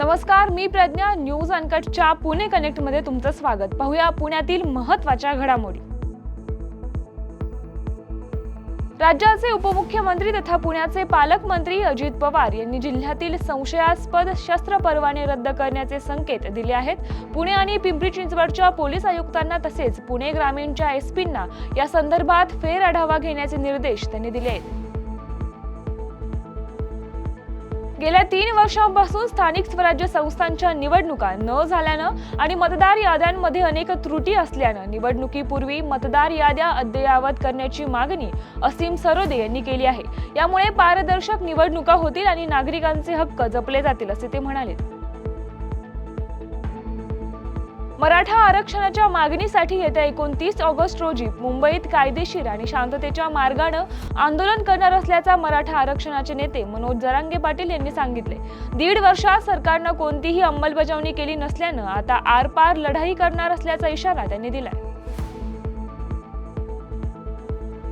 नमस्कार मी प्रज्ञा. न्यूज अनकटच्या पुणे कनेक्टमध्ये तुमचं स्वागत. पाहूया पुण्यातील महत्त्वाच्या घडामोडी. राज्याचे उपमुख्यमंत्री तथा पुण्याचे पालकमंत्री अजित पवार यांनी जिल्ह्यातील संशयास्पद शस्त्र परवाने रद्द करण्याचे संकेत दिले आहेत. पुणे आणि पिंपरी चिंचवडच्या पोलीस आयुक्तांना तसेच पुणे ग्रामीणच्या एसपींना या संदर्भात फेर आढावा घेण्याचे निर्देश त्यांनी दिले आहेत. गेल्या तीन वर्षांपासून स्थानिक स्वराज्य संस्थांच्या निवडणुका न झाल्यानं आणि मतदार याद्यांमध्ये अनेक त्रुटी असल्यानं निवडणुकीपूर्वी मतदार याद्या अद्ययावत करण्याची मागणी असीम सरोदे यांनी केली आहे. यामुळे पारदर्शक निवडणुका होतील आणि नागरिकांचे हक्क जपले जातील असे ते म्हणाले. मराठा आरक्षणाच्या मागणीसाठी येत्या एकोणतीस ऑगस्ट रोजी मुंबईत कायदेशीर आणि शांततेच्या मार्गानं आंदोलन करणार असल्याचा मराठा आरक्षणाचे नेते मनोज जरांगे पाटील यांनी सांगितले. दीड वर्षात सरकारनं कोणतीही अंमलबजावणी केली नसल्यानं आता आरपार लढाई करणार असल्याचा इशारा त्यांनी दिलाय.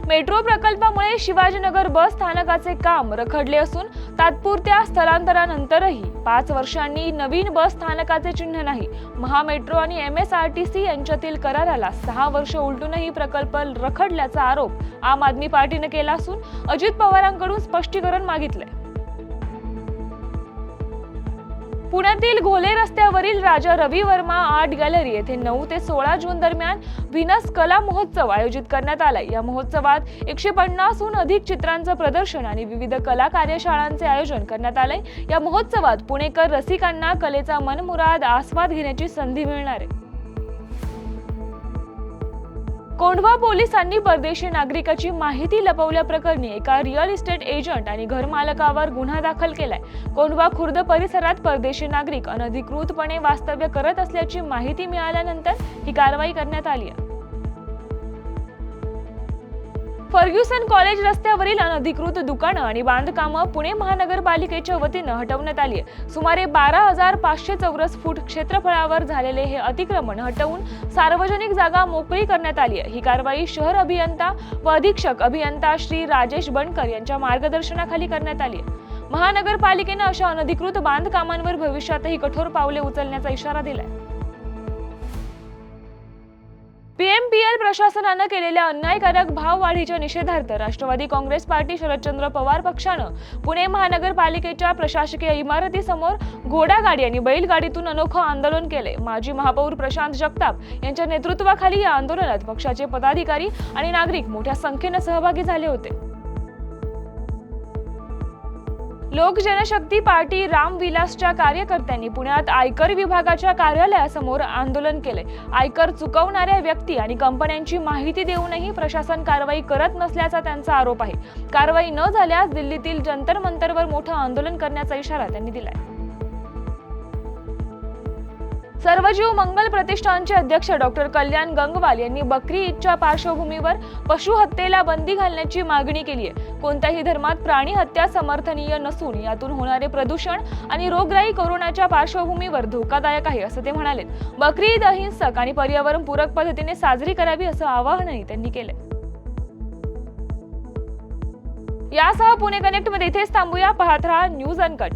मेट्रो प्रकल्पामुळे शिवाजीनगर बस स्थानकाचे काम रखडले असून तात्पुरत्या स्थलांतरानंतरही पाच वर्षांनी नवीन बस स्थानकाचे चिन्ह नाही. महामेट्रो आणि M S R T C यांच्यातील कराराला सहा वर्ष उलटूनही प्रकल्प रखडल्याचा आरोप आम आदमी पार्टीने केला असून अजित पवारांकडून स्पष्टीकरण मागितलंय. पुण्यातील घोले रस्त्यावरील राजा रवी वर्मा आर्ट गॅलरी येथे नऊ ते सोळा जून दरम्यान व्हिनस कला महोत्सव आयोजित करण्यात आला या महोत्सवात एकशे पन्नासहून अधिक चित्रांचं प्रदर्शन आणि विविध कला कार्यशाळांचे आयोजन करण्यात आले या महोत्सवात पुणेकर रसिकांना कलेचा मनमुराद आस्वाद घेण्याची संधी मिळणार आहे. कोंढवा पोलिसांनी परदेशी नागरिकाची माहिती लपवल्याप्रकरणी एका रिअल इस्टेट एजंट आणि घरमालकावर गुन्हा दाखल केलाय. कोंढवा खुर्द परिसरात परदेशी नागरिक अनधिकृतपणे वास्तव्य करत असल्याची माहिती मिळाल्यानंतर ही कारवाई करण्यात आली आहे. फर्ग्युसन कॉलेज रस्त्यावरील अनधिकृत दुकानं आणि बांधकामं पुणे महानगरपालिकेच्या वतीनं हटवण्यात आली आहे सुमारे बारा हजार पाचशे चौरस फूट क्षेत्रफळावर झालेले हे अतिक्रमण हटवून सार्वजनिक जागा मोकळी करण्यात आली आहे. ही कारवाई शहर अभियंता व अधीक्षक अभियंता श्री राजेश बनकर यांच्या मार्गदर्शनाखाली करण्यात आली आहे. महानगरपालिकेनं अशा अनधिकृत बांधकामांवर भविष्यातही कठोर पावले उचलण्याचा इशारा दिलाय. पीएमपीएल प्रशासनानं केलेल्या अन्यायकारक भाववाढीच्या निषेधार्थ राष्ट्रवादी काँग्रेस पार्टी शरदचंद्र पवार पक्षानं पुणे महानगरपालिकेच्या प्रशासकीय इमारतीसमोर घोडागाडी आणि बैलगाडीतून अनोखं आंदोलन केले. माजी महापौर प्रशांत जगताप यांच्या नेतृत्वाखाली या आंदोलनात पक्षाचे पदाधिकारी आणि नागरिक मोठ्या संख्येनं सहभागी झाले होते. लोक जनशक्ती पार्टी रामविलासच्या कार्यकर्त्यांनी पुण्यात आयकर विभागाच्या कार्यालयासमोर आंदोलन केले. आयकर चुकवणाऱ्या व्यक्ती आणि कंपन्यांची माहिती देऊनही प्रशासन कारवाई करत नसल्याचा त्यांचा आरोप आहे. कारवाई न झाल्यास दिल्लीतील जंतर मंतरवर मोठं आंदोलन करण्याचा इशारा त्यांनी दिलाय. सर्वजीव मंगल प्रतिष्ठानचे अध्यक्ष डॉक्टर कल्याण गंगवाल यांनी बकरी ईदच्या पार्श्वभूमीवर पशु हत्येला बंदी घालण्याची मागणी केली आहे. कोणत्याही धर्मात प्राणी हत्या समर्थनीय नसून यातून होणारे प्रदूषण आणि रोगराई कोरोनाच्या पार्श्वभूमीवर धोकादायक आहे असं ते म्हणाले बकरी ईद अहिंसक आणि पर्यावरण पूरक पद्धतीने साजरी करावी असं आवाहनही त्यांनी केलंय. यासह पुणे कनेक्टमध्ये इथेच थांबूया. पाहत राहा न्यूज अनकट.